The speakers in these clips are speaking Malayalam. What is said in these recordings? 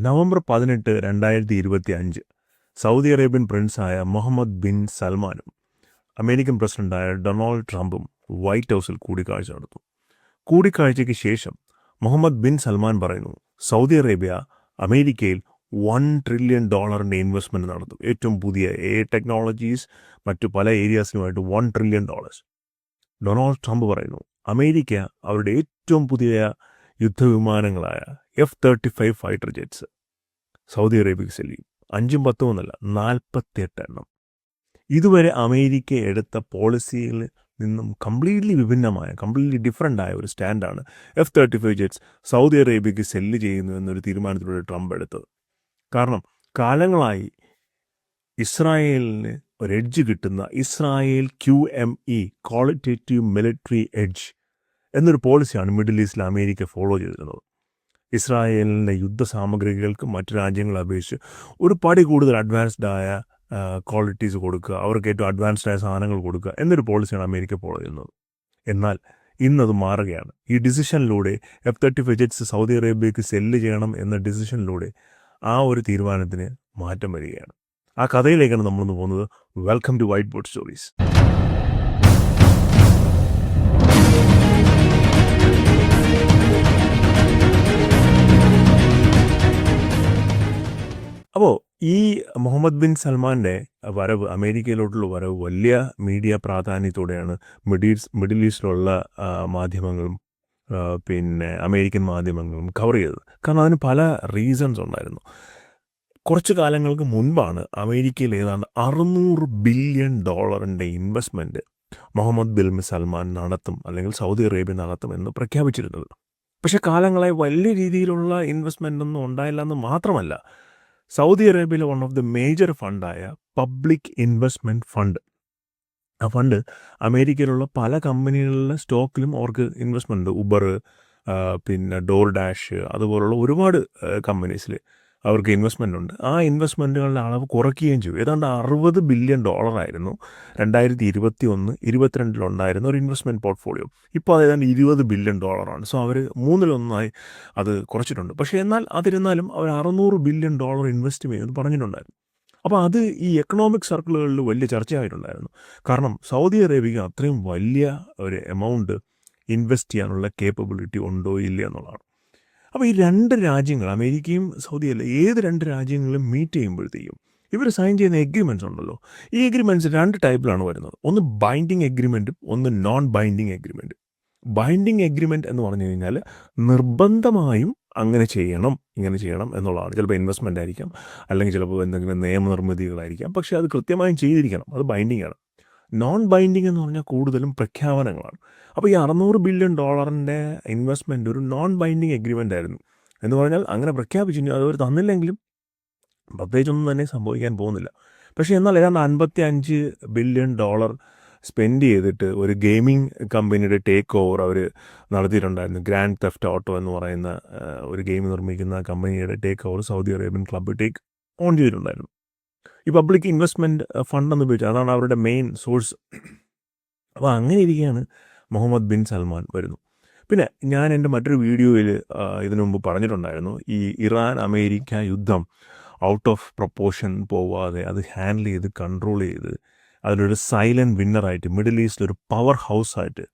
നവംബർ പതിനെട്ട് രണ്ടായിരത്തി ഇരുപത്തി അഞ്ച് സൗദി അറേബ്യൻ പ്രിൻസായ മുഹമ്മദ് ബിൻ സൽമാനും അമേരിക്കൻ പ്രസിഡന്റായ ഡൊണാൾഡ് ട്രംപും വൈറ്റ് ഹൗസിൽ കൂടിക്കാഴ്ച നടത്തും കൂടിക്കാഴ്ചയ്ക്ക് ശേഷം മുഹമ്മദ് ബിൻ സൽമാൻ പറയുന്നു സൗദി അറേബ്യ അമേരിക്കയിൽ വൺ ട്രില്യൺ ഡോളറിന്റെ ഇൻവെസ്റ്റ്മെന്റ് നടത്തും. ഏറ്റവും പുതിയ എ ടെക്നോളജീസ് മറ്റു പല ഏരിയാസിനുമായിട്ട് one trillion dollars. Donald Trump പറയുന്നു അമേരിക്ക അവരുടെ ഏറ്റവും പുതിയ യുദ്ധവിമാനങ്ങളായ F thirty five fighter jets Saudi അറേബ്യക്ക് ചെയ്യും. അഞ്ചും പത്തും ഒന്നല്ല നാൽപ്പത്തിയെട്ട് എണ്ണം. ഇതുവരെ അമേരിക്ക എടുത്ത പോളിസിയിൽ നിന്നും കംപ്ലീറ്റ്ലി വിഭിന്നമായ കംപ്ലീറ്റ്ലി ഡിഫറെന്റ് ആയ ഒരു സ്റ്റാൻഡാണ് F thirty five jets Saudi അറേബ്യക്ക് sell ചെയ്യുന്നു എന്നൊരു തീരുമാനത്തിലൂടെ ട്രംപ് എടുത്തത്. കാരണം കാലങ്ങളായി ഇസ്രായേലിന് ഒരു എഡ്ജ് കിട്ടുന്ന Israel Q M E qualitative military edge എന്നൊരു പോളിസിയാണ് മിഡിൽ ഈസ്റ്റിൽ അമേരിക്ക ഫോളോ ചെയ്തിരുന്നത്. ഇസ്രായേലിന്റെ യുദ്ധ സാമഗ്രികൾക്ക് മറ്റു രാജ്യങ്ങളെ അപേക്ഷിച്ച് ഒരു പടി കൂടുതൽ അഡ്വാൻസ്ഡ് ആയ ക്വാളിറ്റീസ് കൊടുക്കുക. അവർക്ക് ഏറ്റവും അഡ്വാൻസ്ഡ് ആയ സാധനങ്ങൾ കൊടുക്കുക. എന്നൊരു പോളിസിയാണ് അമേരിക്ക ഫോളോ ചെയ്യുന്നത്. എന്നാൽ ഇന്നത് മാറുകയാണ്. ഈ ഡിസിഷനിലൂടെ F thirty five jets Saudi അറേബ്യക്ക് sell ചെയ്യണം എന്ന ഡിസിഷനിലൂടെ ആ ഒരു തീരുമാനത്തിന് മാറ്റം വരികയാണ്. ആ കഥയിലേക്കാണ് നമ്മളൊന്ന് പോകുന്നത്. Welcome to white board stories അപ്പോൾ ഈ മുഹമ്മദ് ബിൻ സൽമാന്റെ വരവ് അമേരിക്കയിലോട്ടുള്ള വരവ് വലിയ മീഡിയ പ്രാധാന്യത്തോടെയാണ് മിഡിൽ മിഡിൽ ഈസ്റ്റിലുള്ള മാധ്യമങ്ങളും പിന്നെ അമേരിക്കൻ മാധ്യമങ്ങളും കവർ ചെയ്തത്. കാരണം അതിന് പല റീസൺസ് ഉണ്ടായിരുന്നു. കുറച്ച് കാലങ്ങൾക്ക് മുൻപാണ് അമേരിക്കയിൽ ഏതാണ്ട് അറുന്നൂറ് ബില്യൺ ഡോളറിന്റെ ഇൻവെസ്റ്റ്മെന്റ് മുഹമ്മദ് ബിൻ സൽമാൻ നടത്തും അല്ലെങ്കിൽ സൗദി അറേബ്യ നടത്തും എന്ന് പ്രഖ്യാപിച്ചിരുന്നത്. പക്ഷേ കാലങ്ങളായി വലിയ രീതിയിലുള്ള ഇൻവെസ്റ്റ്മെന്റ് ഒന്നും ഉണ്ടായില്ല എന്ന് മാത്രമല്ല സൗദി അറേബ്യയിലെ വൺ ഓഫ് ദി മേജർ ഫണ്ടായ പബ്ലിക് ഇൻവെസ്റ്റ്മെന്റ് ഫണ്ട് ആ ഫണ്ട് അമേരിക്കയിലുള്ള പല കമ്പനികളിലെ സ്റ്റോക്കിലും അവർക്ക് ഇൻവെസ്റ്റ്മെന്റ് ഉണ്ട്. ഉബർ പിന്നെ ഡോർ ഡാഷ് അതുപോലുള്ള ഒരുപാട് കമ്പനീസിൽ അവർക്ക് ഇൻവെസ്റ്റ്മെന്റ് ഉണ്ട്. ആ ഇൻവെസ്റ്റ്മെന്റുകളുടെ അളവ് കുറയ്ക്കുകയും ചെയ്യും ഏതാണ്ട് അറുപത് ബില്യൺ ഡോളറായിരുന്നു രണ്ടായിരത്തി ഇരുപത്തി ഒന്ന് ഇരുപത്തിരണ്ടിലുണ്ടായിരുന്ന ഒരു ഇൻവെസ്റ്റ്മെന്റ് പോർട്ട്ഫോളിയോ ഇപ്പോൾ അത് ഏതാണ്ട് ഇരുപത് ബില്യൺ ഡോളറാണ് സോ അവർ മൂന്നിലൊന്നായി അത് കുറച്ചിട്ടുണ്ട്. പക്ഷേ എന്നാൽ അതിരുന്നാലും അവർ അറുന്നൂറ് ബില്യൺ ഡോളർ ഇൻവെസ്റ്റ് ചെയ്യുമെന്ന് പറഞ്ഞിട്ടുണ്ടായിരുന്നു. അപ്പോൾ അത് ഈ എക്കണോമിക് സർക്കിളുകളിൽ വലിയ ചർച്ചയായിട്ടുണ്ടായിരുന്നു. കാരണം സൗദി അറേബ്യക്ക് അത്രയും വലിയ ഒരു എമൗണ്ട് ഇൻവെസ്റ്റ് ചെയ്യാനുള്ള കേപ്പബിലിറ്റി ഉണ്ടോ ഇല്ല എന്നുള്ളതാണ്. അപ്പോൾ ഈ രണ്ട് രാജ്യങ്ങൾ അമേരിക്കയും സൗദി സൗദിയല്ല ഏത് രണ്ട് രാജ്യങ്ങളും മീറ്റ് ചെയ്യുമ്പോഴത്തേക്കും ഇവർ സൈൻ ചെയ്യുന്ന എഗ്രിമെന്റ്സ് ഉണ്ടല്ലോ. ഈ എഗ്രിമെന്റ്സ് രണ്ട് ടൈപ്പിലാണ് വരുന്നത്. ഒന്ന് ബൈൻഡിങ് എഗ്രിമെന്റും ഒന്ന് നോൺ ബൈൻഡിങ് എഗ്രിമെന്റും ബൈൻഡിങ് എഗ്രിമെന്റ് എന്ന് പറഞ്ഞു കഴിഞ്ഞാൽ നിർബന്ധമായും അങ്ങനെ ചെയ്യണം ഇങ്ങനെ ചെയ്യണം എന്നുള്ളതാണ്. ചിലപ്പോൾ ഇൻവെസ്റ്റ്മെന്റ് ആയിരിക്കാം അല്ലെങ്കിൽ ചിലപ്പോൾ എന്തെങ്കിലും നിയമനിർമ്മിതികളായിരിക്കാം. പക്ഷേ അത് കൃത്യമായും ചെയ്തിരിക്കണം. അത് ബൈൻഡിങ് ആണ്. നോൺ ബൈൻഡിങ് എന്ന് പറഞ്ഞാൽ കൂടുതലും പ്രഖ്യാപനങ്ങളാണ്. അപ്പോൾ ഈ അറുന്നൂറ് ബില്യൺ ഡോളറിന്റെ ഇൻവെസ്റ്റ്മെന്റ് ഒരു നോൺ ബൈൻഡിങ് എഗ്രിമെന്റ് ആയിരുന്നു. എന്ന് പറഞ്ഞാൽ അങ്ങനെ പ്രഖ്യാപിച്ചു അതവർ തന്നില്ലെങ്കിലും പ്രത്യേകിച്ചൊന്നും തന്നെ സംഭവിക്കാൻ പോകുന്നില്ല. പക്ഷേ എന്നാൽ ഏതാണ്ട് അൻപത്തി അഞ്ച് ബില്യൺ ഡോളർ സ്പെൻഡ് ചെയ്തിട്ട് ഒരു ഗെയിമിംഗ് കമ്പനിയുടെ ടേക്ക് ഓവർ അവർ നടത്തിയിട്ടുണ്ടായിരുന്നു. ഗ്രാൻഡ് തെഫ്റ്റ് ഓട്ടോ എന്ന് പറയുന്ന ഒരു ഗെയിം നിർമ്മിക്കുന്ന കമ്പനിയുടെ take over Saudi Arabian club take on ചെയ്തിട്ടുണ്ടായിരുന്നു. ഈ പബ്ലിക് ഇൻവെസ്റ്റ്മെന്റ് ഫണ്ട് എന്ന് ഉപയോഗിച്ചത് അതാണ് അവരുടെ മെയിൻ സോഴ്സ് അപ്പോൾ അങ്ങനെ ഇരിക്കുകയാണ് മുഹമ്മദ് ബിൻ സൽമാൻ വരുന്നു. പിന്നെ ഞാൻ എന്റെ മറ്റൊരു വീഡിയോയിൽ ഇതിനു മുമ്പ് പറഞ്ഞിട്ടുണ്ടായിരുന്നു. ഈ ഇറാൻ അമേരിക്ക യുദ്ധം ഔട്ട് ഓഫ് പ്രപ്പോർഷൻ പോവാതെ അത് ഹാൻഡിൽ ചെയ്ത് കൺട്രോൾ ചെയ്ത് അതിലൊരു സൈലന്റ് വിന്നറായിട്ട് മിഡിൽ ഈസ്റ്റിൽ ഒരു പവർ ഹൗസായിട്ട്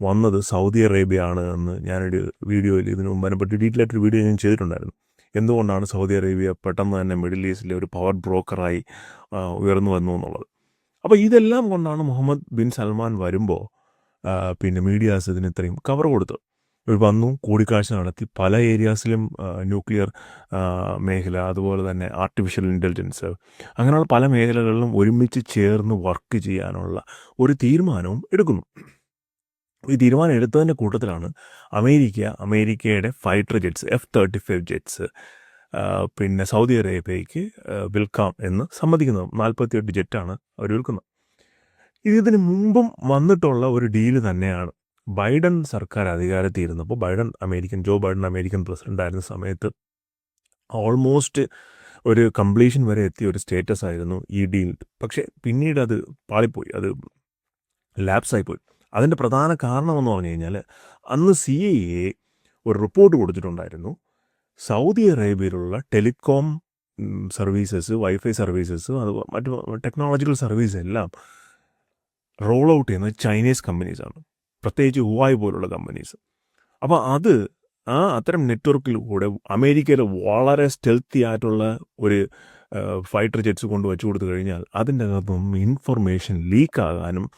വന്നത് സൗദി അറേബ്യ ആണ് എന്ന് ഞാനൊരു വീഡിയോയിൽ ഇതിനു മുമ്പ് അതിനെപ്പറ്റി ഡീറ്റെയിൽ ആയിട്ടൊരു വീഡിയോ ഞാൻ ചെയ്തിട്ടുണ്ടായിരുന്നു. എന്തുകൊണ്ടാണ് സൗദി അറേബ്യ പെട്ടെന്ന് തന്നെ മിഡിൽ ഈസ്റ്റിലെ ഒരു പവർ ബ്രോക്കറായി ഉയർന്നു വന്നു എന്നുള്ളത്? അപ്പോൾ ഇതെല്ലാം കൊണ്ടാണ് മുഹമ്മദ് ബിൻ സൽമാൻ വരുമ്പോൾ പിന്നെ മീഡിയാസ് ഇതിന് ഇത്രയും കവർ കൊടുത്തത്. ഇവർ വന്നു കൂടിക്കാഴ്ച നടത്തി പല ഏരിയാസിലും ന്യൂക്ലിയർ മേഖല അതുപോലെ തന്നെ ആർട്ടിഫിഷ്യൽ ഇന്റലിജൻസ് അങ്ങനെയുള്ള പല മേഖലകളിലും ഒരുമിച്ച് ചേർന്ന് വർക്ക് ചെയ്യാനുള്ള ഒരു തീരുമാനവും എടുക്കുന്നു. ഈ തീരുമാനം എടുത്തതിന്റെ കൂട്ടത്തിലാണ് അമേരിക്ക അമേരിക്കയുടെ fighter jets F thirty five jets പിന്നെ സൗദി അറേബ്യയ്ക്ക് വിൽക്കാം എന്ന് സമ്മതിക്കുന്നത്. നാൽപ്പത്തിയെട്ട് ജെറ്റാണ് അവർ വിൽക്കുന്നത്. ഇത് ഇതിന് മുമ്പും വന്നിട്ടുള്ള ഒരു ഡീൽ തന്നെയാണ്. ബൈഡൻ സർക്കാർ അധികാരത്തിൽ ഇരുന്നപ്പോൾ Biden American Joe Biden American president ആയിരുന്ന സമയത്ത് ഓൾമോസ്റ്റ് ഒരു കംപ്ലീഷൻ വരെ എത്തിയ ഒരു സ്റ്റേറ്റസ് ആയിരുന്നു ഈ ഡീൽ പക്ഷേ പിന്നീട് അത് പാളിപ്പോയി. അത് ലാപ്സായി പോയി അതിന്റെ പ്രധാന കാരണമെന്ന് പറഞ്ഞു കഴിഞ്ഞാൽ അന്ന് സി ഐ എ ഒരു റിപ്പോർട്ട് കൊടുത്തിട്ടുണ്ടായിരുന്നു. സൗദി അറേബ്യയിലുള്ള ടെലികോം സർവീസസ് വൈഫൈ സർവീസസ് അത് മറ്റു ടെക്നോളജിക്കൽ സർവീസ് എല്ലാം റോൾ ഔട്ട് ചെയ്യുന്നത് ചൈനീസ് കമ്പനീസാണ് പ്രത്യേകിച്ച് ഹുവായ് പോലുള്ള കമ്പനീസ് അപ്പോൾ അത് ആ അത്തരം നെറ്റ്വർക്കിലൂടെ അമേരിക്കയിൽ വളരെ സ്റ്റെൽത്തി ആയിട്ടുള്ള ഒരു ഫൈറ്റർ ജെറ്റ്സ് കൊണ്ട് വെച്ചു കൊടുത്തു കഴിഞ്ഞാൽ അതിന്റെ അകത്തുനിന്നും ഇൻഫർമേഷൻ ലീക്കാകാനും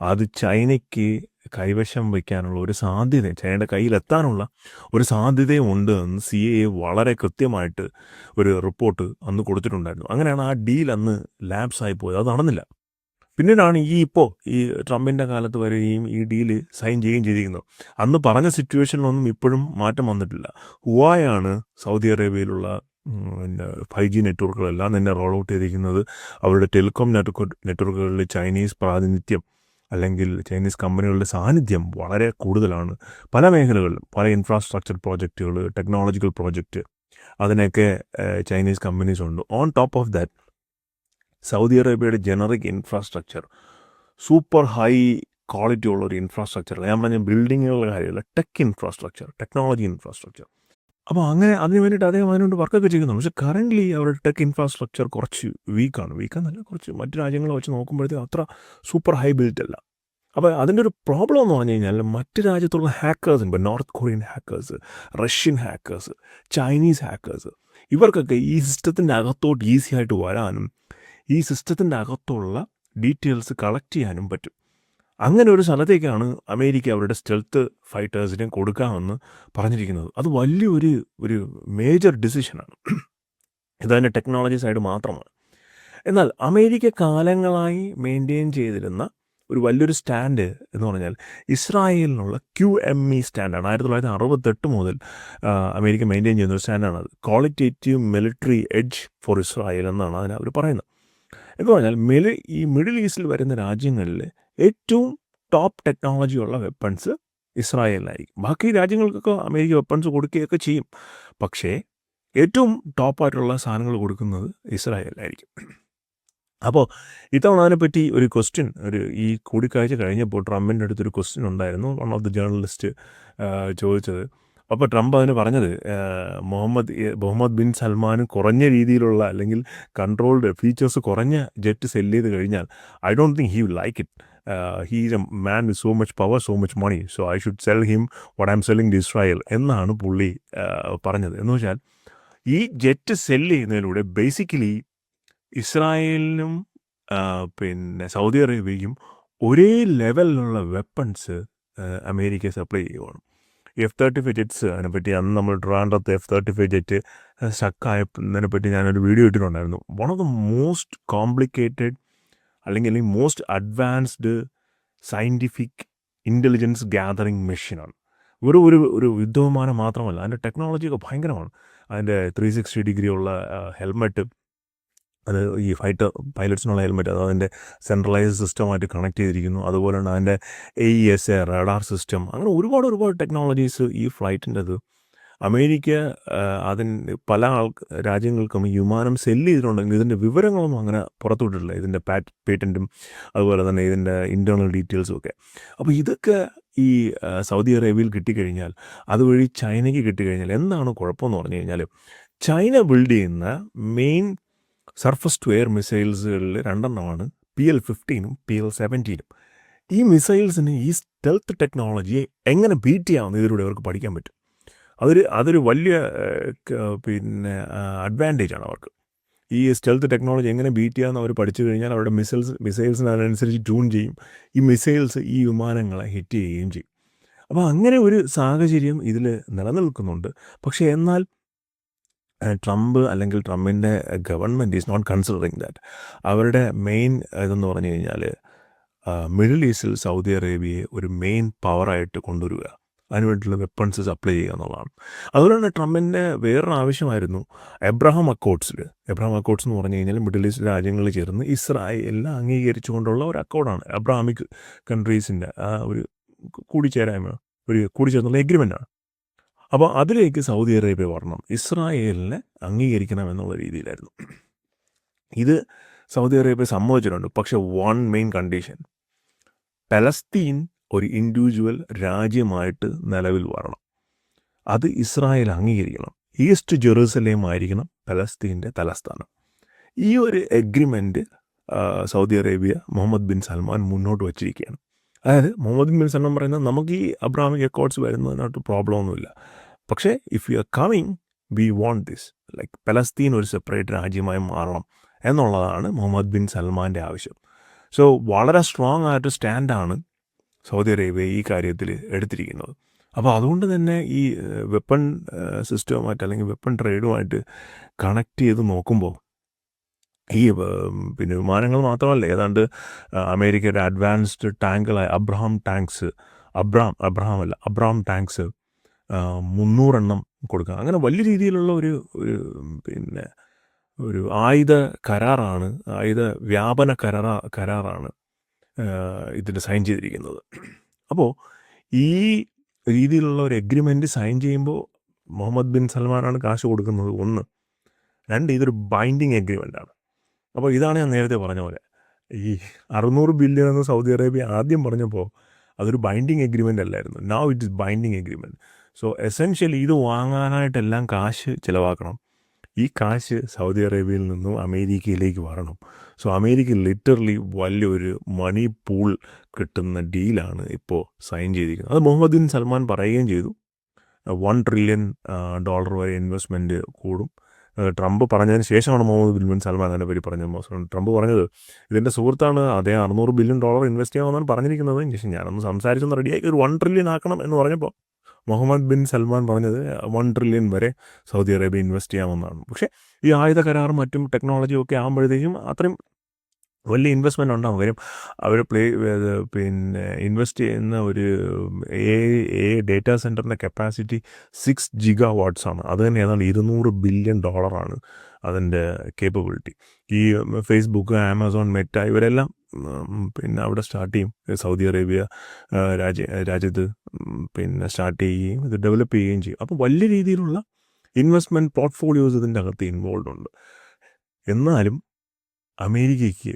അത് ചൈനയ്ക്ക് കൈവശം വയ്ക്കാനുള്ള ഒരു സാധ്യത ചൈനയുടെ കയ്യിലെത്താനുള്ള ഒരു സാധ്യതയുമുണ്ട് എന്ന് സി എ വളരെ കൃത്യമായിട്ട് ഒരു റിപ്പോർട്ട് അന്ന് കൊടുത്തിട്ടുണ്ടായിരുന്നു. അങ്ങനെയാണ് ആ ഡീൽ അന്ന് ലാപ്സ് ആയി പോയത്. അത് നടന്നില്ല. പിന്നീടാണ് ഈ ഇപ്പോൾ ഈ ട്രംപിന്റെ കാലത്ത് വരെയും ഈ ഡീൽ സൈൻ ചെയ്യുകയും ചെയ്തിരിക്കുന്നത് അന്ന് പറഞ്ഞ സിറ്റുവേഷനിലൊന്നും ഇപ്പോഴും മാറ്റം വന്നിട്ടില്ല. ഹുവായാണ് സൗദി അറേബ്യയിലുള്ള പിന്നെ ഫൈവ് ജി നെറ്റ്വർക്കുകളെല്ലാം തന്നെ റോൾ ഔട്ട് ചെയ്തിരിക്കുന്നത് അവരുടെ ടെലികോം നെറ്റ്വർക്ക് നെറ്റ്വർക്കുകളിൽ ചൈനീസ് പ്രാതിനിധ്യം അല്ലെങ്കിൽ ചൈനീസ് കമ്പനികളുടെ സാന്നിധ്യം വളരെ കൂടുതലാണ്. പല മേഖലകളിലും പല ഇൻഫ്രാസ്ട്രക്ചർ പ്രോജക്റ്റുകൾ ടെക്നോളജിക്കൽ പ്രോജക്റ്റ് അതിനൊക്കെ ചൈനീസ് കമ്പനീസ് ഉണ്ട്. On top of that Saudi അറേബ്യയുടെ generic infrastructure super high quality ഉള്ള ഒരു ഇൻഫ്രാസ്ട്രക്ചർ ഞാൻ പറഞ്ഞ ബിൽഡിങ്ങുകളുടെ കാര്യമല്ല ടെക് ഇൻഫ്രാസ്ട്രക്ചർ ടെക്നോളജി ഇൻഫ്രാസ്ട്രക്ചർ അപ്പോൾ അങ്ങനെ അതിന് വേണ്ടിയിട്ട് അദ്ദേഹം അതിനുവേണ്ടി വർക്കൊക്കെ ചെയ്യുന്നുണ്ട് പക്ഷേ കറന്റ്ലി അവരുടെ ടെക് ഇൻഫ്രാസ്ട്രക്ചർ കുറച്ച് വീക്കാണ് വീക്കാന്നല്ല കുറച്ച് മറ്റു രാജ്യങ്ങളെ വെച്ച് നോക്കുമ്പോഴത്തേക്കും അത്ര സൂപ്പർ ഹൈ ബിൽറ്റ് അല്ല. അപ്പോൾ അതിന്റെ ഒരു പ്രോബ്ലം എന്ന് പറഞ്ഞു കഴിഞ്ഞാൽ മറ്റ് രാജ്യത്തുള്ള ഹാക്കേഴ്സ് ഇപ്പോൾ north Korean hackers Russian hackers Chinese hackers ഇവർക്കൊക്കെ ഈ സിസ്റ്റത്തിന്റെ അകത്തോട്ട് ഈസി ആയിട്ട് വരാനും ഈ സിസ്റ്റത്തിന്റെ അകത്തുള്ള ഡീറ്റെയിൽസ് കളക്ട് ചെയ്യാനും പറ്റും. അങ്ങനെ ഒരു സ്ഥലത്തേക്കാണ് അമേരിക്ക അവരുടെ സ്റ്റെൽത്ത് ഫൈറ്റേഴ്സിനെ കൊടുക്കാമെന്ന് പറഞ്ഞിരിക്കുന്നത്. അത് വലിയൊരു ഒരു മേജർ ഡിസിഷനാണ് ഇതതിന്റെ ടെക്നോളജി സൈഡ് മാത്രമാണ്. എന്നാൽ അമേരിക്ക കാലങ്ങളായി മെയിന്റെയിൻ ചെയ്തിരുന്ന ഒരു വലിയൊരു സ്റ്റാൻഡ് എന്ന് പറഞ്ഞാൽ ഇസ്രായേലിനുള്ള ക്യു എം ഇ സ്റ്റാൻഡാണ് ആയിരത്തി തൊള്ളായിരത്തി അറുപത്തെട്ട് മുതൽ അമേരിക്ക മെയിന്റെയിൻ ചെയ്യുന്ന ഒരു സ്റ്റാൻഡാണ് അത് qualitative military edge for Israel എന്നാണ് അതിനെ അവർ പറയുന്നത്. എന്ന് പറഞ്ഞാൽ മിലി ഈ മിഡിൽ ഈസ്റ്റിൽ വരുന്ന രാജ്യങ്ങളിൽ ഏറ്റവും ടോപ്പ് ടെക്നോളജി ഉള്ള വെപ്പൺസ് ഇസ്രായേലിനായിരിക്കും. ബാക്കി രാജ്യങ്ങൾക്കൊക്കെ അമേരിക്ക വെപ്പൺസ് കൊടുക്കുകയൊക്കെ ചെയ്യും. പക്ഷേ ഏറ്റവും ടോപ്പായിട്ടുള്ള സാധനങ്ങൾ കൊടുക്കുന്നത് ഇസ്രായേലിനായിരിക്കും. അപ്പോൾ ഇത്തവണ അതിനെപ്പറ്റി ഒരു ക്വസ്റ്റ്യൻ ഒരു ഈ കൂടിക്കാഴ്ച കഴിഞ്ഞപ്പോൾ ട്രംപിന്റെ അടുത്തൊരു ക്വസ്റ്റ്യൻ ഉണ്ടായിരുന്നു. വൺ ഓഫ് ദി ജേർണലിസ്റ്റ് ചോദിച്ചത്. അപ്പോൾ ട്രംപ് അതിന് പറഞ്ഞത് മുഹമ്മദ് മുഹമ്മദ് ബിൻ സൽമാൻ കുറഞ്ഞ രീതിയിലുള്ള അല്ലെങ്കിൽ കൺട്രോൾഡ് ഫീച്ചേഴ്സ് കുറഞ്ഞ ജെറ്റ് സെല്ല് ചെയ്ത് കഴിഞ്ഞാൽ I don't think he will like it he a man with so much power so much money so I should sell him what I'm selling to Israel എന്നാണ് പുള്ളി പറഞ്ഞത്. എന്ന് വെച്ചാൽ ഈ ജെറ്റ് സെൽ ചെയ്യുന്നതിലൂടെ ബേസിക്കലി ഇസ്രായേലിനും പിന്നെ സൗദി അറേബ്യയ്ക്കും ഒരേ ലെവലിലുള്ള വെപ്പൺസ് അമേരിക്ക സപ്ലൈ ചെയ്യുവാണ്. എഫ് തേർട്ടി ഫൈവ് ജെറ്റ്സ് അതിനെപ്പറ്റി അന്ന് നമ്മൾ ട്രിവാൻഡ്രത്ത് എഫ് തേർട്ടി ഫൈവ് ജെറ്റ് സ്റ്റക്കായതിനെപ്പറ്റി ഞാനൊരു വീഡിയോ ഇട്ടിട്ടുണ്ടായിരുന്നു. One of the most complicated അല്ലെങ്കിൽ most advanced scientific intelligence gathering മെഷീനാണ് വെറും ഒരു ഒരു യുദ്ധവിമാനം മാത്രമല്ല അതിന്റെ ടെക്നോളജിയൊക്കെ ഭയങ്കരമാണ്. അതിന്റെ ത്രീ സിക്സ്റ്റി ഡിഗ്രി ഉള്ള ഹെൽമെറ്റ് അത് ഈ ഫൈറ്റർ പൈലറ്റ്സിനുള്ള ഹെൽമെറ്റ് അത് അതിന്റെ സെൻട്രലൈസ് സിസ്റ്റമായിട്ട് കണക്ട് ചെയ്തിരിക്കുന്നു. അതുപോലെ തന്നെ അതിന്റെ A E S A radar system അങ്ങനെ ഒരുപാട് ഒരുപാട് ടെക്നോളജീസ് ഈ ഫ്ലൈറ്റിന്റെ അത് അമേരിക്ക അതിന് പല ആൾ രാജ്യങ്ങൾക്കും ഈ വിമാനം സെല്ല് ചെയ്തിട്ടുണ്ടെങ്കിൽ ഇതിന്റെ വിവരങ്ങളൊന്നും അങ്ങനെ പുറത്തുവിട്ടിട്ടില്ല. ഇതിന്റെ പാറ്റ് പേറ്റന്റും അതുപോലെ തന്നെ ഇതിന്റെ ഇന്റേർണൽ ഡീറ്റെയിൽസും ഒക്കെ. അപ്പോൾ ഇതൊക്കെ ഈ സൗദി അറേബ്യയിൽ കിട്ടിക്കഴിഞ്ഞാൽ അതുവഴി ചൈനയ്ക്ക് കിട്ടിക്കഴിഞ്ഞാൽ എന്താണ് കുഴപ്പമെന്ന് പറഞ്ഞു കഴിഞ്ഞാൽ ചൈന ബിൽഡ് ചെയ്യുന്ന മെയിൻ സർഫസ് ടു എയർ മിസൈൽസുകളിൽ രണ്ടെണ്ണമാണ് പി എൽ ഫിഫ്റ്റീനും പി എൽ സെവന്റീനും. ഈ മിസൈൽസിന് ഈ സ്റ്റെൽത്ത് ടെക്നോളജിയെ എങ്ങനെ ബീറ്റ് ചെയ്യാമെന്ന് ഇതിലൂടെ അവർക്ക് പഠിക്കാൻ പറ്റും? അതൊരു അതൊരു വലിയ പിന്നെ അഡ്വാന്റേജ് ആണ് അവർക്ക്. ഈ സ്റ്റെൽത്ത് ടെക്നോളജി എങ്ങനെ ബീറ്റ് ചെയ്യാമെന്ന് അവർ പഠിച്ചു കഴിഞ്ഞാൽ അവരുടെ മിസൈൽസ് മിസൈൽസിന് അതിനനുസരിച്ച് ട്യൂൺ ചെയ്യും. ഈ മിസൈൽസ് ഈ വിമാനങ്ങളെ ഹിറ്റ് ചെയ്യുകയും ചെയ്യും. അപ്പോൾ അങ്ങനെ ഒരു സാഹചര്യം ഇതിൽ നിലനിൽക്കുന്നുണ്ട്. പക്ഷേ എന്നാൽ ട്രംപ് അല്ലെങ്കിൽ ട്രംപിന്റെ government is not considering that അവരുടെ മെയിൻ ഇതെന്ന് പറഞ്ഞു കഴിഞ്ഞാൽ മിഡിൽ ഈസ്റ്റിൽ സൗദി അറേബ്യയെ ഒരു മെയിൻ പവറായിട്ട് കൊണ്ടുവരിക. അതിനുവേണ്ടിയുള്ള വെപ്പൺസ് സപ്ലൈ ചെയ്യുക എന്നുള്ളതാണ്. അതുപോലെ തന്നെ ട്രംപിന്റെ വേറൊരു ആവശ്യമായിരുന്നു എബ്രഹാം അക്കോഡ്സിൽ എബ്രഹാം അക്കോഡ്സ് എന്ന് പറഞ്ഞു കഴിഞ്ഞാൽ മിഡിൽ ഈസ്റ്റ് രാജ്യങ്ങളിൽ ചേർന്ന് ഇസ്രായേലിനെ അംഗീകരിച്ചുകൊണ്ടുള്ള ഒരു അക്കോഡാണ് എബ്രഹാമിക് കൺട്രീസിന്റെ ഒരു കൂടിച്ചേരായ്മ ഒരു കൂടിച്ചേർന്നുള്ള എഗ്രിമെന്റാണ് അപ്പോൾ അതിലേക്ക് സൗദി അറേബ്യ വരണം. ഇസ്രായേലിനെ അംഗീകരിക്കണം എന്നുള്ള രീതിയിലായിരുന്നു. ഇത് സൗദി അറേബ്യ സമ്മതിച്ചിട്ടുണ്ട്. പക്ഷേ വൺ മെയിൻ കണ്ടീഷൻ പലസ്തീൻ ഒരു ഇൻഡിവിജ്വൽ രാജ്യമായിട്ട് നിലവിൽ വരണം. അത് ഇസ്രായേൽ അംഗീകരിക്കണം. ഈസ്റ്റ് ജെറൂസലേം ആയിരിക്കണം പലസ്തീന്റെ തലസ്ഥാനം. ഈ ഒരു agreement Saudi Arabia Mohammed bin Salman മുന്നോട്ട് വച്ചിരിക്കുകയാണ്. അതായത് മുഹമ്മദ് ബിൻ സൽമാൻ പറയുന്നത് നമുക്ക് ഈ അബ്രാമിക് അക്കോർഡ്സ് വരുന്നതിനകത്ത് പ്രോബ്ലം ഒന്നുമില്ല. പക്ഷേ if you are coming we want this like Palestine ഒരു സെപ്പറേറ്റ് രാജ്യമായി മാറണം എന്നുള്ളതാണ് മുഹമ്മദ് ബിൻ സൽമാന്റെ ആവശ്യം. സോ വളരെ സ്ട്രോങ് ആയിട്ട് സ്റ്റാൻഡാണ് സൗദി അറേബ്യ ഈ കാര്യത്തിൽ എടുത്തിരിക്കുന്നത്. അപ്പോൾ അതുകൊണ്ട് തന്നെ ഈ വെപ്പൺ സിസ്റ്റവുമായിട്ട് അല്ലെങ്കിൽ വെപ്പൺ ട്രേഡുമായിട്ട് കണക്ട് ചെയ്ത് നോക്കുമ്പോൾ ഈ പിന്നെ വിമാനങ്ങൾ മാത്രമല്ല ഏതാണ്ട് അമേരിക്കയുടെ അഡ്വാൻസ്ഡ് ടാങ്കുകളായ അബ്രഹാം ടാങ്ക്സ് അബ്രാം അബ്രഹാം അല്ല അബ്രാം ടാങ്ക്സ് മുന്നൂറെണ്ണം കൊടുക്കുക. അങ്ങനെ വലിയ രീതിയിലുള്ള ഒരു ഒരു പിന്നെ ഒരു ആയുധ കരാറാണ് ആയുധ വ്യാപന കരാറാ കരാറാണ് ഇതിന്റെ സൈൻ ചെയ്തിരിക്കുന്നത്. അപ്പോൾ ഈ രീതിയിലുള്ള ഒരു എഗ്രിമെന്റ് സൈൻ ചെയ്യുമ്പോൾ മുഹമ്മദ് ബിൻ സൽമാനാണ് കാശ് കൊടുക്കുന്നത് ഒന്ന്. രണ്ട് ഇതൊരു ബൈൻഡിങ് എഗ്രിമെന്റ് ആണ്. അപ്പോൾ ഇതാണ് ഞാൻ നേരത്തെ പറഞ്ഞ പോലെ. ഈ അറുന്നൂറ് ബില്യൺ എന്ന് സൗദി അറേബ്യ ആദ്യം പറഞ്ഞപ്പോൾ അതൊരു ബൈൻഡിങ് എഗ്രിമെന്റ് അല്ലായിരുന്നു. Now it is binding agreement so essentially ഇത് വാങ്ങാനായിട്ടെല്ലാം കാശ് ചിലവാക്കണം. ഈ കാശ് സൗദി അറേബ്യയിൽ നിന്നും അമേരിക്കയിലേക്ക് വരണം. സോ അമേരിക്ക ലിറ്ററലി വലിയൊരു മണി പൂൾ കിട്ടുന്ന ഡീലാണ് ഇപ്പോൾ സൈൻ ചെയ്തിരിക്കുന്നത്. അത് മുഹമ്മദ് ബിൻ സൽമാൻ പറയുകയും ചെയ്തു. വൺ ട്രില്യൺ ഡോളർ വരെ ഇൻവെസ്റ്റ്മെന്റ് കൂടും. ഏഹ് ട്രംപ് പറഞ്ഞതിന് ശേഷമാണ് മുഹമ്മദ് ബിൻ ബിൻ സൽമാൻ അതിനെ പറ്റി പറഞ്ഞത്. ട്രംപ് പറഞ്ഞത് ഇതിന്റെ സുഹൃത്താണ്. അതേ അറുന്നൂറ് ബില്യൺ ഡോളർ ഇൻവെസ്റ്റ് ചെയ്യാമെന്നാണ് പറഞ്ഞിരിക്കുന്നത്. ശേഷം ഞാനൊന്ന് സംസാരിച്ചൊന്ന് റെഡിയാക്കി ഒരു വൺ ട്രില്യൺ ആക്കണം എന്ന് പറഞ്ഞപ്പോൾ മുഹമ്മദ് ബിൻ സൽമാൻ പറഞ്ഞത് വൺ ട്രില്യൺ വരെ സൗദി അറേബ്യ ഇൻവെസ്റ്റ് ചെയ്യാമെന്നാണ്. പക്ഷേ ഈ ആയുധ കരാറും മറ്റും ടെക്നോളജിയും ഒക്കെ ആകുമ്പോഴത്തേക്കും അത്രയും വലിയ ഇൻവെസ്റ്റ്മെന്റ് ഉണ്ടാകും കാര്യം അവർ പ്ലേ പിന്നെ ഇൻവെസ്റ്റ് ചെയ്യുന്ന ഒരു എ എ ഡേറ്റാ സെന്ററിന്റെ കപ്പാസിറ്റി സിക്സ് ജിഗാ വാട്ട്സ് ആണ്. അത് തന്നെ ഏതാണ്ട് ഇരുന്നൂറ് ബില്യൺ ഡോളറാണ് അതിന്റെ കേപ്പബിലിറ്റി ഈ ഫേസ്ബുക്ക് ആമസോൺ മെറ്റ ഇവരെല്ലാം പിന്നെ അവിടെ സ്റ്റാർട്ട് ചെയ്യും. സൗദി അറേബ്യ രാജ്യ രാജ്യത്ത് പിന്നെ സ്റ്റാർട്ട് ചെയ്യുകയും ഇത് ഡെവലപ്പ് ചെയ്യുകയും ചെയ്യും. അപ്പോൾ വലിയ രീതിയിലുള്ള ഇൻവെസ്റ്റ്മെന്റ് പോർട്ട്ഫോളിയോസ് ഇതിന്റെ അകത്ത് ഇൻവോൾവ് ഉണ്ട്. എന്നാലും അമേരിക്കയ്ക്ക്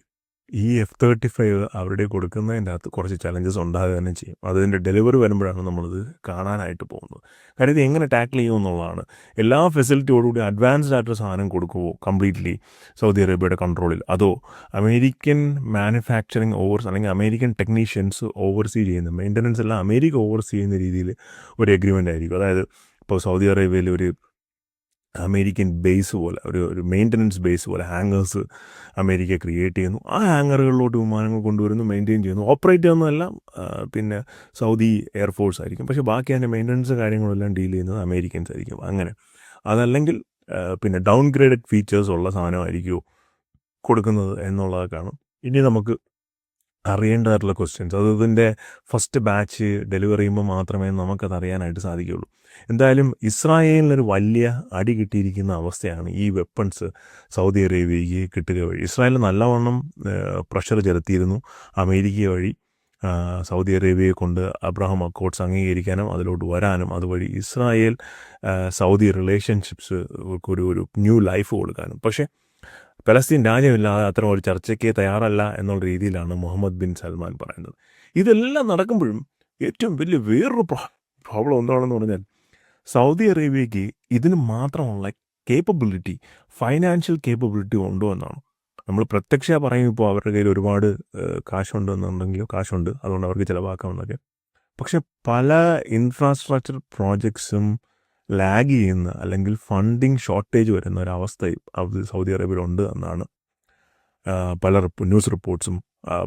ഈ എഫ് തേർട്ടി ഫൈവ് അവരുടെ കൊടുക്കുന്നതിന്റെ അകത്ത് കുറച്ച് ചലഞ്ചസ് ഉണ്ടാകുക തന്നെ ചെയ്യും. അതിന്റെ ഡെലിവറി വരുമ്പോഴാണ് നമ്മളിത് കാണാനായിട്ട് പോകുന്നത്. കാര്യം ഇത് എങ്ങനെ ടാക്കിൾ ചെയ്യും എന്നുള്ളതാണ്. എല്ലാ ഫെസിലിറ്റിയോടുകൂടി അഡ്വാൻസ്ഡ് ആയിട്ടൊരു സാധനം കൊടുക്കുമോ കംപ്ലീറ്റ്ലി സൗദി അറേബ്യയുടെ കൺട്രോളിൽ അതോ അമേരിക്കൻ മാനുഫാക്ചറിങ് ഓവർസ് അല്ലെങ്കിൽ അമേരിക്കൻ ടെക്നീഷ്യൻസ് ഓവർസീ ചെയ്യുന്ന മെയിന്റനൻസ് എല്ലാം അമേരിക്ക ഓവർസീ ചെയ്യുന്ന രീതിയിൽ ഒരു എഗ്രിമെന്റ് ആയിരിക്കും. അതായത് ഇപ്പോൾ സൗദി അറേബ്യയിൽ ഒരു അമേരിക്കൻ ബേസ് പോലെ ഒരു ഒരു മെയിന്റനൻസ് ബേസ് പോലെ ഹാങ്ങേഴ്സ് അമേരിക്ക ക്രിയേറ്റ് ചെയ്യുന്നു. ആ ഹാങ്ങറുകളിലോട്ട് വിമാനങ്ങൾ കൊണ്ടുവരുന്നു മെയിന്റെയിൻ ചെയ്യുന്നു. ഓപ്പറേറ്റ് ചെയ്യുന്നതെല്ലാം പിന്നെ സൗദി എയർഫോഴ്സ് ആയിരിക്കും. പക്ഷേ ബാക്കി അതിന്റെ മെയിന്റനൻസ് കാര്യങ്ങളെല്ലാം ഡീൽ ചെയ്യുന്നത് അമേരിക്കൻസ് ആയിരിക്കും. അങ്ങനെ. അതല്ലെങ്കിൽ പിന്നെ ഡൗൺ ഗ്രേഡഡ് ഫീച്ചേഴ്സ് ഉള്ള സാധനമായിരിക്കുമോ കൊടുക്കുന്നത് എന്നുള്ളതൊക്കെയാണ് ഇനി നമുക്ക് അറിയേണ്ടതായിട്ടുള്ള ക്വസ്റ്റ്യൻസ് അത് ഇതിന്റെ ഫസ്റ്റ് ബാച്ച് ഡെലിവറി ചെയ്യുമ്പോൾ മാത്രമേ നമുക്കത് അറിയാനായിട്ട് സാധിക്കുകയുള്ളൂ. എന്തായാലും ഇസ്രായേലിനൊരു വലിയ അടി കിട്ടിയിരിക്കുന്ന അവസ്ഥയാണ് ഈ വെപ്പൺസ് സൗദി അറേബ്യയ്ക്ക് കിട്ടുക വഴി. ഇസ്രായേൽ നല്ലവണ്ണം പ്രഷർ ചെലുത്തിയിരുന്നു അമേരിക്ക വഴി. സൗദി അറേബ്യയെ കൊണ്ട് അബ്രഹാം അക്കോട്ട്സ് അംഗീകരിക്കാനും അതിലോട്ട് വരാനും അതുവഴി ഇസ്രായേൽ സൗദി റിലേഷൻഷിപ്സ് ഒരു ഒരു ന്യൂ ലൈഫ് കൊടുക്കാനും. പക്ഷേ പലസ്തീൻ രാജ്യമില്ലാതെ അത്തരം ഒരു ചർച്ചയ്ക്ക് തയ്യാറല്ല എന്നുള്ള രീതിയിലാണ് മുഹമ്മദ് ബിൻ സൽമാൻ പറയുന്നത്. ഇതെല്ലാം നടക്കുമ്പോഴും ഏറ്റവും വലിയ വേറൊരു പ്രോബ്ലം എന്താണെന്ന് പറഞ്ഞാൽ സൗദി അറേബ്യയ്ക്ക് ഇതിന് മാത്രമുള്ള കേപ്പബിലിറ്റി ഫൈനാൻഷ്യൽ കേപ്പബിലിറ്റി ഉണ്ടോ എന്നാണ്. നമ്മൾ പ്രത്യക്ഷ പറയും ഇപ്പോൾ അവരുടെ കയ്യിൽ ഒരുപാട് കാശുണ്ട് കാശുണ്ടെന്നുണ്ടെങ്കിലും കാശുണ്ട്. അതുകൊണ്ട് അവർക്ക് ചിലവാക്കാമെന്നൊക്കെ പക്ഷെ പല ഇൻഫ്രാസ്ട്രക്ചർ പ്രോജക്ട്സും ലാഗ് ചെയ്യുന്ന അല്ലെങ്കിൽ ഫണ്ടിങ് ഷോർട്ടേജ് വരുന്ന ഒരവസ്ഥ സൗദി സൗദി അറേബ്യയിലുണ്ട് എന്നാണ് പല ന്യൂസ് റിപ്പോർട്ട്സും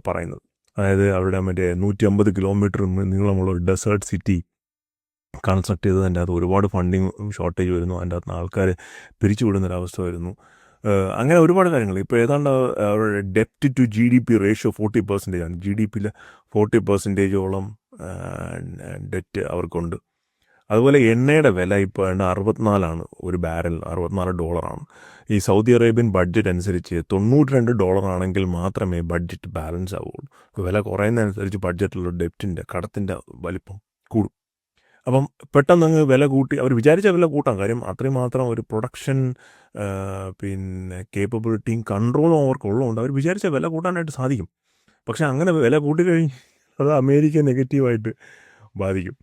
പറയുന്നത്. അതായത് അവരുടെ മറ്റേ നൂറ്റി അമ്പത് കിലോമീറ്റർ നീളമുള്ള ഒരു ഡെസേർട്ട് സിറ്റി കൺസ്ട്രക്ട് ചെയ്തത് അതിന്റെ അകത്ത് ഒരുപാട് ഫണ്ടിങ് ഷോർട്ടേജ് വരുന്നു. അതിന്റെ അകത്ത് ആൾക്കാർ പിരിച്ചുവിടുന്നൊരവസ്ഥ വരുന്നു. അങ്ങനെ ഒരുപാട് കാര്യങ്ങൾ. ഇപ്പോൾ ഏതാണ്ട് അവരുടെ ഡെപ്റ്റ് to G D P ratio forty percentage ആണ്. ജി ഡി പിയിലെ ഫോർട്ടി പെർസെന്റേജോളം ഡെറ്റ് അവർക്കുണ്ട്. അതുപോലെ എണ്ണയുടെ വില ഇപ്പോൾ എണ്ണ അറുപത്തിനാലാണ് ഒരു ബാരൽ അറുപത്തിനാല് ഡോളറാണ്. ഈ സൗദി അറേബ്യൻ ബഡ്ജറ്റ് അനുസരിച്ച് തൊണ്ണൂറ്റി രണ്ട് ഡോളർ ആണെങ്കിൽ മാത്രമേ ബഡ്ജറ്റ് ബാലൻസ് ആവുകയുള്ളൂ വില കുറയുന്നതനുസരിച്ച് ബഡ്ജറ്റിലുള്ള ഡെപ്റ്റിന്റെ കടത്തിന്റെ വലിപ്പം കൂടും. അപ്പം പെട്ടെന്ന് അങ്ങ് വില കൂട്ടി അവർ വിചാരിച്ച വില കൂട്ടാം. കാര്യം അത്രയും മാത്രം ഒരു പ്രൊഡക്ഷൻ പിന്നെ കേപ്പബിലിറ്റിയും കൺട്രോളും അവർക്കുള്ളതുകൊണ്ട് അവർ വിചാരിച്ച വില കൂട്ടാനായിട്ട് സാധിക്കും. പക്ഷേ അങ്ങനെ വില കൂട്ടിക്കഴിഞ്ഞ് അത് അമേരിക്ക നെഗറ്റീവായിട്ട് ബാധിക്കും.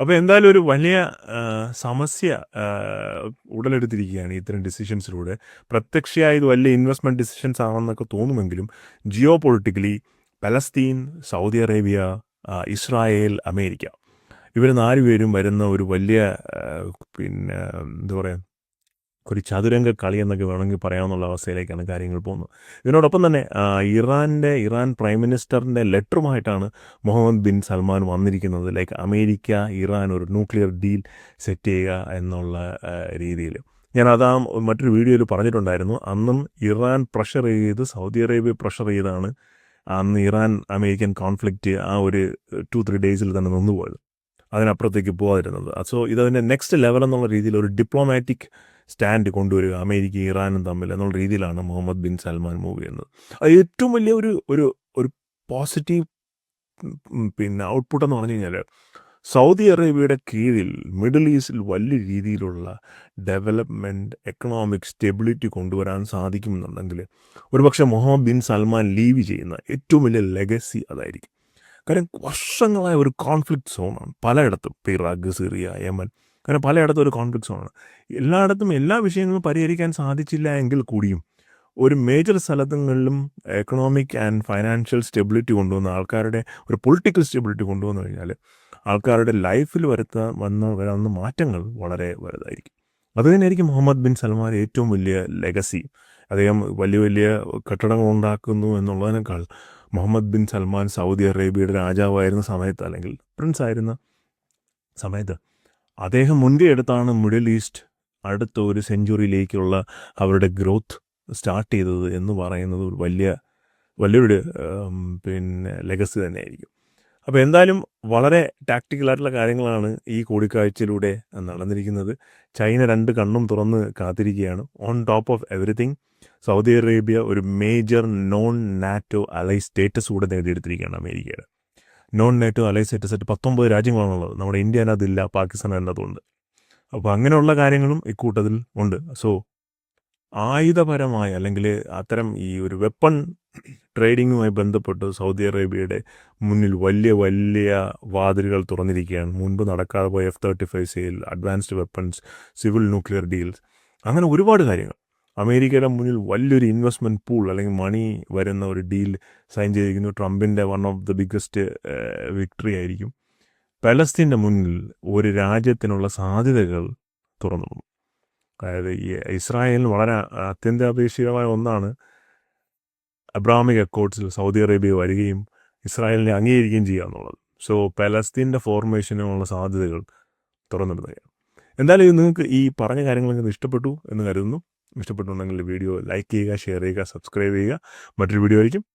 അപ്പോൾ എന്തായാലും ഒരു വലിയ സമസ്യ ഉടലെടുത്തിരിക്കുകയാണ് ഇത്തരം ഡിസിഷൻസിലൂടെ പ്രത്യക്ഷയായ ഇത് വലിയ ഇൻവെസ്റ്റ്മെന്റ് ഡിസിഷൻസ് ആണെന്നൊക്കെ തോന്നുമെങ്കിലും geopolitically Palestine Saudi Arabia Israel America ഇവർ നാലുപേരും വരുന്ന ഒരു വലിയ പിന്നെ എന്താ പറയുക ഒരു ചതുരംഗ കളി എന്നൊക്കെ വേണമെങ്കിൽ പറയാമെന്നുള്ള അവസ്ഥയിലേക്കാണ് കാര്യങ്ങൾ പോകുന്നത്. ഇതിനോടൊപ്പം തന്നെ ഇറാന്റെ ഇറാൻ പ്രൈം മിനിസ്റ്ററിന്റെ ലെറ്ററുമായിട്ടാണ് മുഹമ്മദ് ബിൻ സൽമാൻ വന്നിരിക്കുന്നത്. ലൈക്ക് അമേരിക്ക ഇറാൻ ഒരു ന്യൂക്ലിയർ ഡീൽ സെറ്റ് ചെയ്യുക എന്നുള്ള രീതിയിൽ. ഞാൻ അതാ മറ്റൊരു വീഡിയോയിൽ പറഞ്ഞിട്ടുണ്ടായിരുന്നു. അന്നും ഇറാൻ പ്രഷർ ചെയ്ത് സൗദി അറേബ്യ പ്രഷർ ചെയ്താണ് അന്ന് ഇറാൻ അമേരിക്കൻ കോൺഫ്ലിക്റ്റ് ആ ഒരു ടു ത്രീ ഡേയ്സിൽ തന്നെ നിന്നുപോയത്. അതിനപ്പുറത്തേക്ക് പോകാതിരുന്നത് സോ ഇതതിന്റെ നെക്സ്റ്റ് ലെവൽ എന്നുള്ള രീതിയിൽ ഒരു ഡിപ്ലോമാറ്റിക് സ്റ്റാൻഡ് കൊണ്ടുവരിക അമേരിക്ക ഇറാനും തമ്മിൽ എന്നുള്ള രീതിയിലാണ് മുഹമ്മദ് ബിൻ സൽമാൻ മൂവ് ചെയ്യുന്നത്. അത് ഏറ്റവും വലിയ ഒരു ഒരു ഒരു പോസിറ്റീവ് പിന്നെ ഔട്ട്പുട്ട് എന്ന് പറഞ്ഞു കഴിഞ്ഞാൽ സൗദി അറേബ്യയുടെ കീഴിൽ മിഡിൽ ഈസ്റ്റിൽ വലിയ രീതിയിലുള്ള ഡെവലപ്മെന്റ് എക്കണോമിക് സ്റ്റെബിലിറ്റി കൊണ്ടുവരാൻ സാധിക്കുമെന്നുണ്ടെങ്കിൽ ഒരുപക്ഷെ മുഹമ്മദ് ബിൻ സൽമാൻ ലീവ് ചെയ്യുന്ന ഏറ്റവും വലിയ ലെഗസി അതായിരിക്കും. കാര്യം വർഷങ്ങളായ ഒരു കോൺഫ്ലിക്റ്റ് സോണാണ് പലയിടത്തും ഇറാഖ് സിറിയ യമൻ കാരണം പലയിടത്തും ഒരു കോൺഫ്ലിക്റ്റ് സോണാണ് എല്ലായിടത്തും എല്ലാ വിഷയങ്ങളും പരിഹരിക്കാൻ സാധിച്ചില്ല എങ്കിൽ കൂടിയും ഒരു മേജർ സ്ഥലങ്ങളിലും എക്കണോമിക് ആൻഡ് ഫൈനാൻഷ്യൽ സ്റ്റെബിലിറ്റി കൊണ്ടുവന്ന ആൾക്കാരുടെ ഒരു പൊളിറ്റിക്കൽ സ്റ്റെബിലിറ്റി കൊണ്ടുവന്നു കഴിഞ്ഞാൽ ആൾക്കാരുടെ ലൈഫിൽ വരുത്താൻ വന്ന വരാവുന്ന മാറ്റങ്ങൾ വളരെ വലുതായിരിക്കും. അത് തന്നെയായിരിക്കും മുഹമ്മദ് ബിൻ സൽമാൻ ഏറ്റവും വലിയ ലെഗസി അദ്ദേഹം വലിയ വലിയ കെട്ടിടങ്ങൾ ഉണ്ടാക്കുന്നു എന്നുള്ളതിനേക്കാൾ മുഹമ്മദ് ബിൻ സൽമാൻ സൗദി അറേബ്യയുടെ രാജാവായിരുന്ന സമയത്ത് അല്ലെങ്കിൽ പ്രിൻസ് ആയിരുന്ന സമയത്ത് അദ്ദേഹം മുൻകൈ എടുത്താണ് മിഡിൽ ഈസ്റ്റ് അടുത്ത ഒരു സെഞ്ചുറിയിലേക്കുള്ള അവരുടെ ഗ്രോത്ത് സ്റ്റാർട്ട് ചെയ്തത് എന്ന് പറയുന്നത് ഒരു വലിയ വലിയൊരു പിന്നെ ലെഗസി തന്നെയായിരിക്കും. അപ്പോൾ എന്തായാലും വളരെ ടാക്റ്റിക്കലായിട്ടുള്ള കാര്യങ്ങളാണ് ഈ കൂടിക്കാഴ്ചയിലൂടെ നടന്നിരിക്കുന്നത്. ചൈന രണ്ട് കണ്ണും തുറന്ന് കാത്തിരിക്കുകയാണ്. On top of everything Saudi Arabia ഒരു major non NATO ally status കൂടെ നേടിയെടുത്തിരിക്കുകയാണ് അമേരിക്കയുടെ. നോൺ നേറ്റോ അലൈ സ്റ്റേറ്റസ് പത്തൊമ്പത് രാജ്യങ്ങളാണുള്ളത്. നമ്മുടെ ഇന്ത്യ അതില്ല പാകിസ്ഥാൻ അതിനകത്തുണ്ട്. അപ്പോൾ അങ്ങനെയുള്ള കാര്യങ്ങളും ഇക്കൂട്ടത്തിൽ ഉണ്ട്. സോ ആയുധപരമായ അല്ലെങ്കിൽ അത്തരം ഈ ഒരു വെപ്പൺ ട്രേഡിങ്ങുമായി ബന്ധപ്പെട്ട് സൗദി അറേബ്യയുടെ മുന്നിൽ വലിയ വലിയ വാതിലുകൾ തുറന്നിരിക്കുകയാണ്. മുൻപ് നടക്കാതെ പോയ F thirty five sale advanced weapons civil nuclear deals അങ്ങനെ ഒരുപാട് കാര്യങ്ങൾ. അമേരിക്കയുടെ മുന്നിൽ വലിയൊരു ഇൻവെസ്റ്റ്മെന്റ് പൂൾ അല്ലെങ്കിൽ മണി വരുന്ന ഒരു ഡീൽ സൈൻ ചെയ്തിരിക്കുന്നു. ട്രംപിന്റെ one of the biggest victory ആയിരിക്കും. പലസ്തീന്റെ മുന്നിൽ ഒരു രാജ്യത്തിനുള്ള സാധ്യതകൾ തുറന്നു അതായത് ഈ ഇസ്രായേലിന് വളരെ അത്യന്താപേക്ഷിതമായ ഒന്നാണ്. അബ്രാമിക് അക്കോർഡ്സിൽ സൗദി അറേബ്യ വരികയും ഇസ്രായേലിനെ അംഗീകരിക്കുകയും ചെയ്യുക എന്നുള്ളത്. സോ പലസ്തീന്റെ ഫോർമേഷനുള്ള സാധ്യതകൾ തുറന്നിടുന്നതാണ് എന്തായാലും നിങ്ങൾക്ക് ഈ പറഞ്ഞ കാര്യങ്ങളൊക്കെ ഇഷ്ടപ്പെട്ടു എന്ന് കരുതുന്നു. ഇഷ്ടപ്പെട്ടുണ്ടെങ്കിൽ വീഡിയോ ലൈക്ക് ചെയ്യുക ഷെയർ ചെയ്യുക സബ്സ്ക്രൈബ് ചെയ്യുക. മറ്റൊരു വീഡിയോ ആയിരിക്കും.